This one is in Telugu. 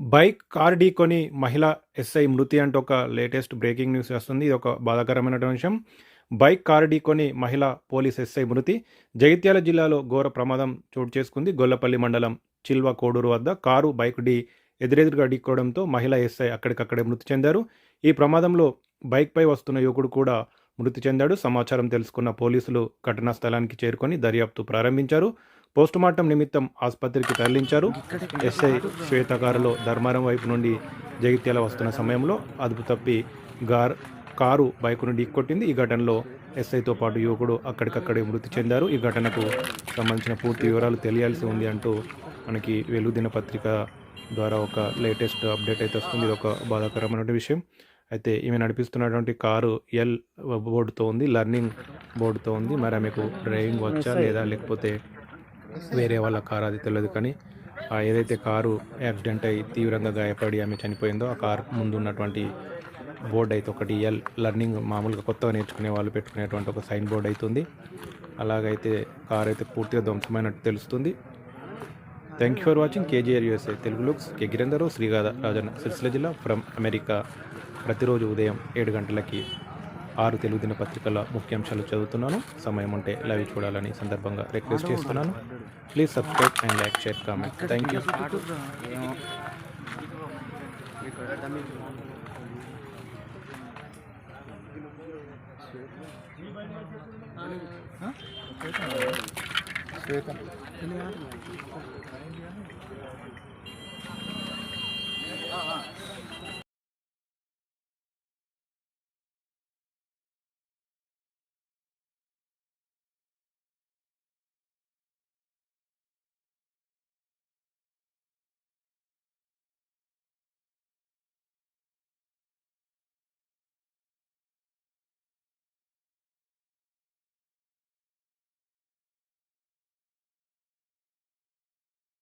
బైక్ కార్ ఢీకొని మహిళ ఎస్ఐ మృతి అంటూ ఒక లేటెస్ట్ బ్రేకింగ్ న్యూస్ వస్తుంది. ఇది ఒక బాధాకరమైనటువంటి విషయం బైక్ కారు ఢీకొని మహిళ పోలీస్ ఎస్ఐ మృతి. జగిత్యాల జిల్లాలో ఘోర ప్రమాదం చోటు చేసుకుంది. గొల్లపల్లి మండలం చిల్వ కోడూరు వద్ద కారు బైక్ ఢీ ఎదురెదురుగా ఢీక్కోవడంతో మహిళ ఎస్ఐ అక్కడికక్కడే మృతి చెందారు. ఈ ప్రమాదంలో బైక్పై వస్తున్న యువకుడు కూడా మృతి చెందాడు. సమాచారం తెలుసుకున్న పోలీసులు ఘటనా స్థలానికి చేరుకొని దర్యాప్తు ప్రారంభించారు. పోస్టుమార్టం నిమిత్తం ఆసుపత్రికి తరలించారు. ఎస్ఐ శ్వేతగారులో ధర్మారం వైపు నుండి జగిత్యాల వస్తున్న సమయంలో అదుపు తప్పి గార్ కారు బైకు నుండి కొట్టింది ఈ ఘటనలో ఎస్ఐతో పాటు యువకుడు అక్కడికక్కడే మృతి చెందారు. ఈ ఘటనకు సంబంధించిన పూర్తి వివరాలు తెలియాల్సి ఉంది అంటూ మనకి వెలుగు దినపత్రిక ద్వారా ఒక లేటెస్ట్ అప్డేట్ అయితే వస్తుంది. ఇది ఒక బాధాకరమైన విషయం. అయితే ఈమె నడిపిస్తున్నటువంటి కారు ఎల్ బోర్డుతో ఉంది లర్నింగ్ బోర్డుతో ఉంది. మరి ఆమెకు డ్రైవింగ్ వచ్చా లేదా లేకపోతే వేరే వాళ్ళ కారు అది తెలియదు కానీ ఆ ఏదైతే కారు యాక్సిడెంట్ అయి తీవ్రంగా గాయపడి ఆమె చనిపోయిందో ఆ కారు ముందు ఉన్నటువంటి బోర్డు అయితే ఒకటి ఎల్ లర్నింగ్ మామూలుగా కొత్తగా నేర్చుకునే వాళ్ళు పెట్టుకునేటువంటి ఒక సైన్ బోర్డు అవుతుంది అలాగైతే కార్ అయితే పూర్తిగా ధ్వంసమైనట్టు తెలుస్తుంది. Thank you for watching KGR USA Telugu looks కే గిరందరు శ్రీగాద రాజన్న సిరిసిల్ల జిల్లా ఫ్రమ్ అమెరికా ప్రతిరోజు ఉదయం ఏడు గంటలకి ఆరు తెలుగు దినపత్రికల ముఖ్యాంశాలు చదువుతున్నాను. సమయం ఉంటే లైవ్ చూడాలని సందర్భంగా రిక్వెస్ట్ చేస్తున్నాను. Please subscribe and like share comment. Thank you. Shweta.